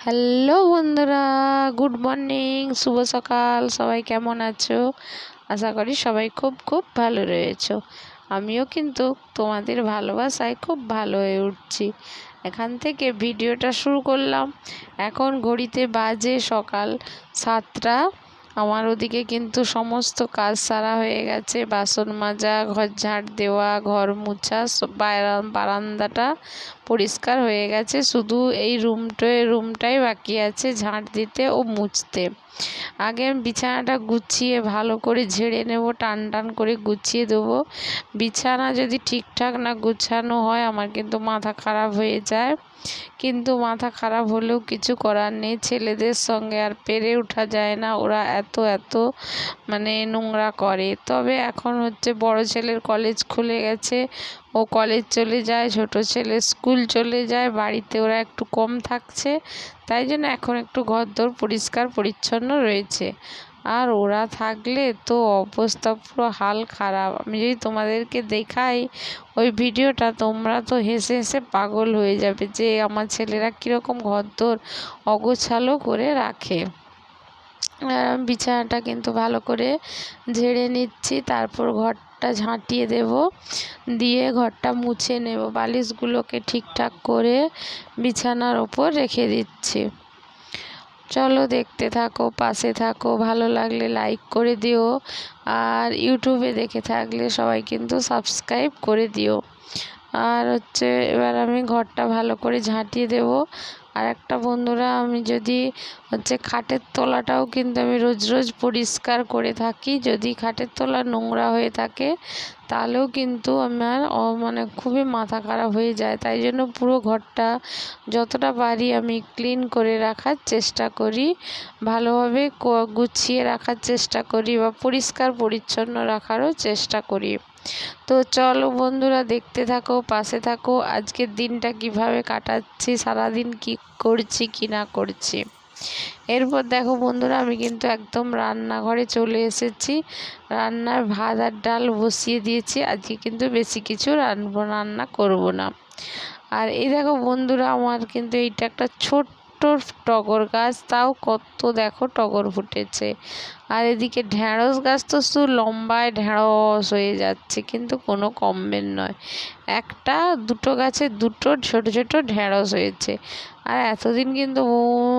Hello বন্ধুরা, good morning, শুভ সকাল, সবাই কেমন আছো? আশা করি সবাই খুব খুব ভালো রয়েছো। আমিও কিন্তু তোমাদের ভালোবাসায় খুব ভালো হয়ে উঠছি। এখান থেকে ভিডিওটা শুরু করলাম। এখন ঘড়িতে বাজে সকাল সাতটা। আমার ওদিকে কিন্তু সমস্ত কাজ সারা হয়ে গেছে। বাসন মাজা, ঘর ঝাড় দেওয়া, ঘর মুছা বারান্দাটা পরিষ্কার হয়ে গেছে। শুধু এই রুমটায় রুমটাই বাকি আছে ঝাঁট দিতে ও মুছতে। আগে বিছানাটা গুছিয়ে ভালো করে ঝেড়ে নেব, টান টান করে গুছিয়ে দেবো। বিছানা যদি ঠিকঠাক না গুছানো হয়, আমার কিন্তু মাথা খারাপ হয়ে যায়। কিন্তু মাথা খারাপ হলেও কিছু করার নেই। ছেলেদের সঙ্গে আর পেরে ওঠা যায় না। ওরা এত এত মানে নোংরা করে। তবে এখন হচ্ছে বড় ছেলের কলেজ খুলে গেছে। ও কলেজ চলে যায়, ছোট ছেলে স্কুল চলে যায়। বাড়িতে ওরা একটু কম থাকছে। তাই জন্য এখন একটু ঘরদোর পরিষ্কার, পরিচ্ছন্ন রয়েছে। আর ওরা থাকলে তো অবস্থা পুরো হাল খারাপ। আমি যদি তোমাদেরকে দেখাই ওই ভিডিওটা, তোমরা তো হেসে হেসে পাগল হয়ে যাবে যে আমার ছেলেরা কীরকম ঘরদোর অগোছালো করে রাখে। বিছানাটা কিন্তু ভালো করে ঝেড়ে নিচ্ছি, তারপর ঘরটা ঝাঁটিয়ে দেব, দিয়ে ঘরটা মুছে নেব। বালিশগুলোকে ঠিকঠাক করে বিছানার ওপর রেখে দিচ্ছি। চলো দেখতে থাকো, পাশে থাকো, ভালো লাগলে লাইক করে দিও। আর ইউটিউবে দেখে থাকলে সবাই কিন্তু সাবস্ক্রাইব করে দিও। আর হচ্ছে এবার আমি ঘরটা ভালো করে ঝাঁটিয়ে দেবো। আর একটা বন্ধুরা, আমি যদি হচ্ছে খাটের তলাটাও কিন্তু আমি রোজ রোজ পরিষ্কার করে থাকি, যদি খাটের তলা নোংরা হয়ে থাকে, তাহলেও কিন্তু আমার মানে খুবই মাথা খারাপ হয়ে যায়। তাই জন্য পুরো ঘরটা যতটা পারি আমি ক্লিন করে রাখার চেষ্টা করি, ভালোভাবে গুছিয়ে রাখার চেষ্টা করি বা পরিষ্কার পরিচ্ছন্ন রাখারও চেষ্টা করি। তো চলো বন্ধুরা দেখতে থাকো, পাশে থাকো। আজকের দিনটা কীভাবে কাটাচ্ছি, সারাদিন কি করছি, কি না করছি। এরপর দেখো বন্ধুরা, আমি কিন্তু একদম রান্নাঘরে চলে এসেছি। রান্নার ভাত আর ডাল বসিয়ে দিয়েছি। আজকে কিন্তু বেশি কিছু রান্না রান্না করব না। আর এই দেখো বন্ধুরা, আমার কিন্তু এইটা একটা ছোট্ট টগর গাছ, তাও কত দেখো টগর ফুটেছে। আর এদিকে ঢ্যাঁড়স গাছ তো শুধু লম্বায় ঢ্যাঁড়স হয়ে যাচ্ছে, কিন্তু কোনো কমবেন নয়। একটা, দুটো গাছে দুটো ছোট ছোট ঢ্যাঁড়স হয়েছে। আর এতদিন কিন্তু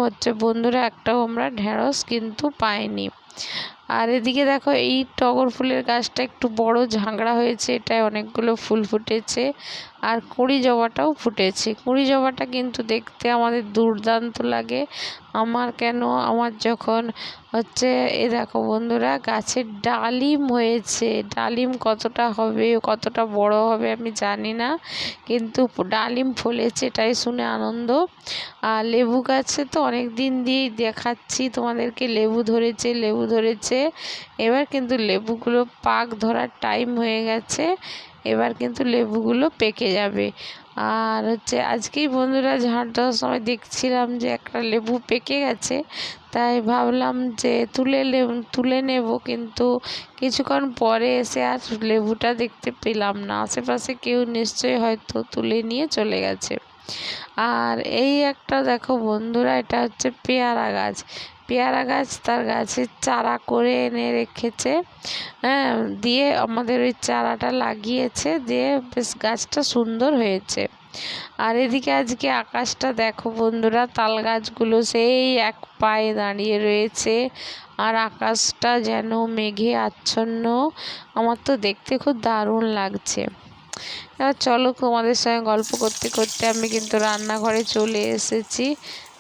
হচ্ছে বন্ধুরা, একটাও আমরা ঢ্যাঁড়স কিন্তু পাইনি। আর এদিকে দেখো এই টগর ফুলের গাছটা একটু বড় ঝাঁকড়া হয়েছে, এটায় অনেকগুলো ফুল ফুটেছে আর কুঁড়ি জবাটাও ফুটেছে। কুঁড়ি জবাটা কিন্তু দেখতে আমাদের দুর্দান্ত লাগে। আমার কেন? আমার যখন হচ্ছে, এ দেখো বন্ধুরা, গাছের ডালিম হয়েছে। ডালিম কতটা হবে, কতটা বড় হবে আমি জানি না, কিন্তু ডালিম ফলেছে এটাই শুনে আনন্দ। আর লেবু গাছে তো অনেক দিন দিয়েই দেখাচ্ছি, তোমাদেরকে লেবু ধরেছে, লেবু ধরেছে। এবার কিন্তু লেবুগুলো পাক ধরার টাইম হয়ে গেছে। এবার কিন্তু লেবুগুলো পেকে যাবে। আর হচ্ছে আজকেই বন্ধুরা ঝাঁট দেওয়ার সময় দেখছিলাম যে একটা লেবু পেকে গেছে। তাই ভাবলাম যে তুলে তুলে নেব কিন্তু কিছুক্ষণ পরে এসে আর লেবুটা দেখতে পেলাম না। আশেপাশে কেউ নিশ্চয়ই হয়তো তুলে নিয়ে চলে গেছে। আর এই একটা দেখো বন্ধুরা, এটা হচ্ছে পেয়ারা গাছ। পেয়ারা গাছ, তার গাছের চারা করে এনে রেখেছে। হ্যাঁ দিয়ে আমাদের ওই চারাটা লাগিয়েছে দিয়ে বেশ গাছটা সুন্দর হয়েছে। আর এদিকে আজকে আকাশটা দেখো বন্ধুরা, তাল গাছগুলো সেই এক পায়ে দাঁড়িয়ে রয়েছে আর আকাশটা যেন মেঘে আচ্ছন্ন। আমার তো দেখতে খুব দারুণ লাগছে। চলো তোমাদের সঙ্গে গল্প করতে করতে আমি কিন্তু রান্নাঘরে চলে এসেছি।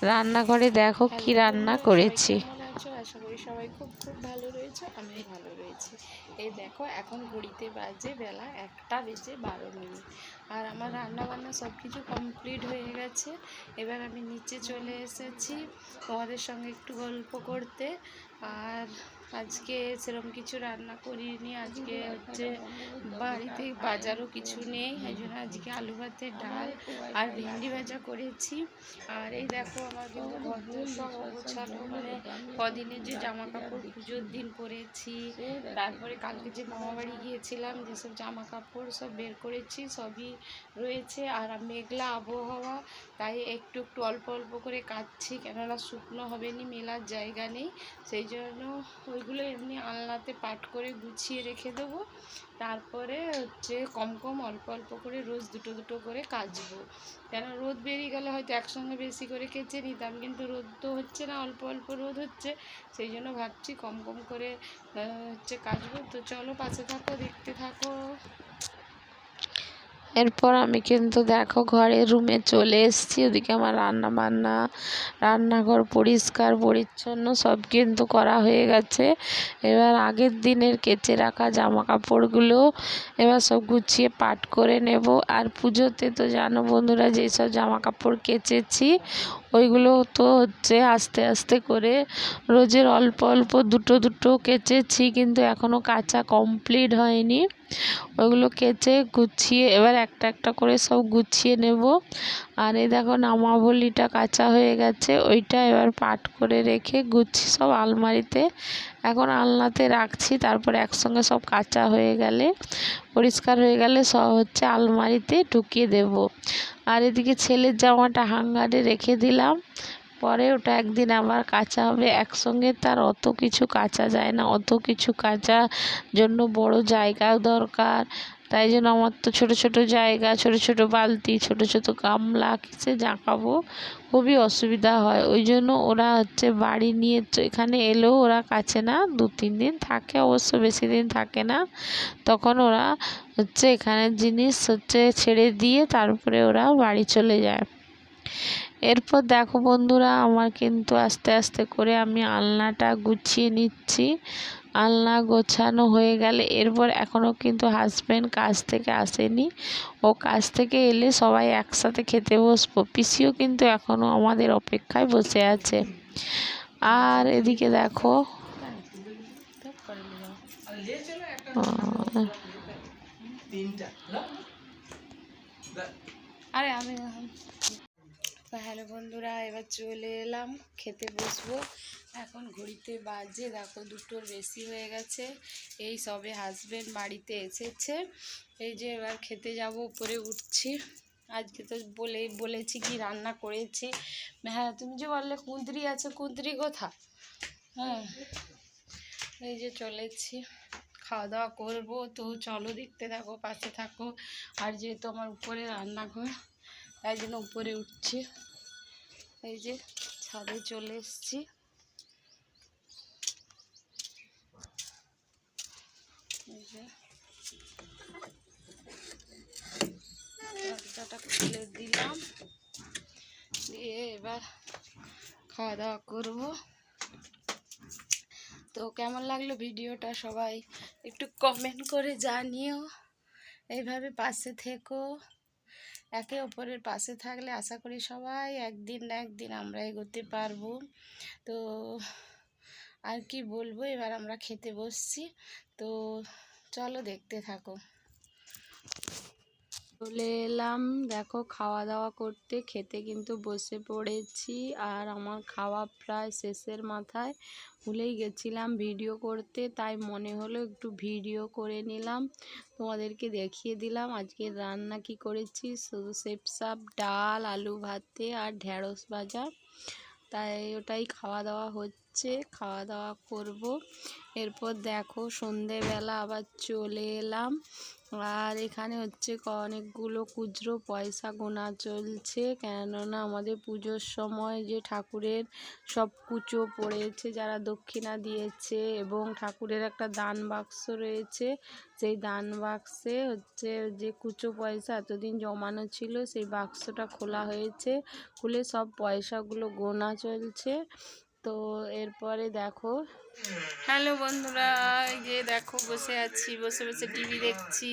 রান্নাঘরে দেখো কি রান্না করেছি। আশা করি সবাই খুব খুব ভালো রয়েছে আমি ভালো রয়েছি। এই দেখো এখন ঘড়িতে বাজে বেলা একটা বেজে বারো মিনিট। আর আমার রান্না বান্না সব কিছু কমপ্লিট হয়ে গেছে। এবার আমি নিচে চলে এসেছি তোমাদের সঙ্গে একটু গল্প করতে। আর আজকে সেরকম কিছু রান্না করিনি, আজকে হচ্ছে বাড়িতে বাজারও কিছু নেই, এই জন্য আজকে আলু ভাতের ডাল আর ভেন্ডি ভাজা করেছি। আর এই দেখো আমার কিন্তু মানে কদিনের যে জামা কাপড় পুজোর দিন পরেছি, তারপরে কালকে যে মামাবাড়ি গিয়েছিলাম, যেসব জামা কাপড় সব বের করেছি, সবই রয়েছে। আর মেঘলা আবহাওয়া, তাই একটু একটু অল্প অল্প করে কাচ্ছি কেননা শুকনো হবে নি মেলার জায়গা নেই, সেই জন্য ওইগুলো এমনি আলনাতে পাট করে গুছিয়ে রেখে দেবো। তারপরে হচ্ছে কম কম অল্প অল্প করে রোজ দুটো দুটো করে কাচবো। কেন রোদ বেরিয়ে গেলে হয়তো একসঙ্গে বেশি করে কেচে নিতাম, কিন্তু রোদ তো হচ্ছে না, অল্প অল্প রোদ হচ্ছে। সেই জন্য ভাবছি কম কম করে হচ্ছে কাচবো। তো চলো পাশে থাকো, দেখতে থাকো। এরপর আমি কিন্তু দেখো ঘরে রুমে চলে এসেছি। ওদিকে আমার রান্না বান্না রান্নাঘর পরিষ্কার, পরিচ্ছন্ন সব কিন্তু করা হয়ে গেছে। এবার আগের দিনের কেচে রাখা জামা কাপড়গুলো এবার সব গুছিয়ে পাট করে নেব। আর পুজোতে তো জানো বন্ধুরা, যেসব জামা কাপড় কেচেছি ওইগুলো তো হচ্ছে আস্তে আস্তে করে রোজের অল্প অল্প দুটো দুটো কেচেছি, কিন্তু এখনও কাঁচা কমপ্লিট হয়নি। ওইগুলো কেচে গুছিয়ে, এবার একটা একটা করে সব গুছিয়ে নেব। আর এই দেখো নামাবলিটা কাঁচা হয়ে গেছে, ওইটা এবার পাট করে রেখে গুছি সব আলমারিতে এখন আলনাতে রাখছি, তারপর একসঙ্গে সব কাঁচা হয়ে গেলে, পরিষ্কার হয়ে গেলে সব হচ্ছে আলমারিতে ঢুকিয়ে দেব। আর এদিকে ছেলের জামাটা হাঙ্গারে রেখে দিলাম, পরে ওটা একদিন আবার কাঁচা হবে। একসঙ্গে তার অত কিছু কাঁচা যায় না, অত কিছু কাঁচা জন্য বড় জায়গা দরকার তাই জন্য আমার তো ছোট ছোট জায়গা, ছোট ছোট বালতি, ছোট ছোট গামলা কিসে জাঁকাবো খুবই অসুবিধা হয়। ওই জন্য ওরা হচ্ছে বাড়ি নিয়ে এখানে এলেও ওরা কাছে না, দু, তিন দিন থাকে অবশ্য, বেশি দিন থাকে না। তখন ওরা হচ্ছে এখানের জিনিস হচ্ছে ছেড়ে দিয়ে তারপরে ওরা বাড়ি চলে যায়। এরপর দেখো বন্ধুরা, আমার কিন্তু আস্তে আস্তে করে আমি আলনাটা গুছিয়ে নিচ্ছি। আলনা গোছানো হয়ে গেলে এরপর এখনও কিন্তু হাজব্যান্ড কাজ থেকে আসেনি। ও কাজ থেকে এলে সবাই একসাথে খেতে বসবো। পিসিও কিন্তু এখনও আমাদের অপেক্ষায় বসে আছে। আর এদিকে দেখো। আরে আমি হ্যালো বন্ধুরা, এবার চলে এলাম, খেতে বসবো। এখন ঘড়িতে বাজে, দেখো দুটোর বেশি হয়ে গেছে। এই সবে হাজবেন্ড বাড়িতে এসেছে। এই যে এবার খেতে যাব, উপরে উঠছি। আজকে তো বলে, বলেছি কি রান্না করেছি। হ্যাঁ তুমি যে বললে কুঁদরি আছে, কুঁদরি কোথা হ্যাঁ এই যে চলেছি। খাওয়া দাওয়া করব। তো চলো দেখতে থাকো, পাশে থাকো। আর যেহেতু আমার উপরে রান্নাঘর তাই উপরে উঠছি। এই যে ছাদে চলে এসেছি। দরজাটা খুলে দিলাম। দিয়ে এবার খাওয়া দাওয়া করব। তো কেমন লাগল ভিডিওটা সবাই একটু কমেন্ট করে জানিও। এইভাবে পাশে থেকো। একে অপরের পাশে থাকলে আশা করি সবাই একদিন না একদিন আমরা এগোতে পারব। তো আর কি বলব? এবার আমরা খেতে বসছি। তো চলো দেখতে থাকো। চলে এলাম। দেখো খাওয়া দাওয়া করতে, খেতে কিন্তু বসে পড়েছি আর আমার খাওয়া প্রায় শেষের মাথায়। ভুলেই গেছিলাম ভিডিও করতে, তাই মনে হলো একটু ভিডিও করে নিলাম। তোমাদেরকে দেখিয়ে দিলাম আজকে রান্না কি করেছি। শুধু সেপসাপ, ডাল, আলু ভাতে আর ঢ্যাঁড়স ভাজা। তাই ওটাই খাওয়া দাওয়া হচ্ছে খাওয়া দাওয়া করব। এরপর দেখো, সন্ধেবেলা আবার চলে এলাম। আর এখানে হচ্ছে অনেকগুলো খুচরো পয়সা গোনা চলছে। কেননা আমাদের পুজোর সময় যে ঠাকুরের সব কুচো পড়েছে, যারা দক্ষিণা দিয়েছে এবং ঠাকুরের একটা দান বাক্স রয়েছে, সেই দান বাক্সে হচ্ছে যে কুচো পয়সা এতদিন জমানো ছিল, সেই বাক্সটা খোলা হয়েছে। খুলে সব পয়সাগুলো গোনা চলছে। তো এরপরে দেখো। হ্যালো বন্ধুরা, এই যে দেখো বসে আছি, বসে বসে টিভি দেখছি,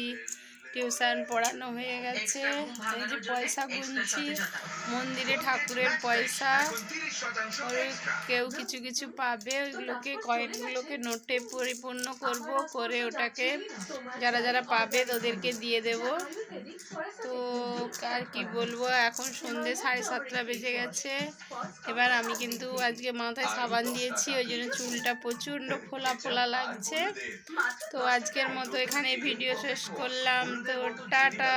টিউশন পড়ানো হয়ে গেছে। এই যে পয়সা গুনছি, মন্দিরে ঠাকুরের পয়সা ওই কেউ কিছু কিছু পাবে, ওইগুলোকে, কয়েনগুলোকে নোটে পরিপূর্ণ করব, করে ওটাকে যারা যারা পাবে, তাদেরকে দিয়ে দেব। তো আর কি বলব, এখন সন্ধে সাড়ে সাতটা বেজে গেছে। এবার আমি কিন্তু আজকে মাথায় সাবান দিয়েছি, ওই জন্য চুলটা প্রচণ্ড ফোলা ফোলা লাগছে। তো আজকের মতো এখানে ভিডিও শেষ করলাম। তো টাটা।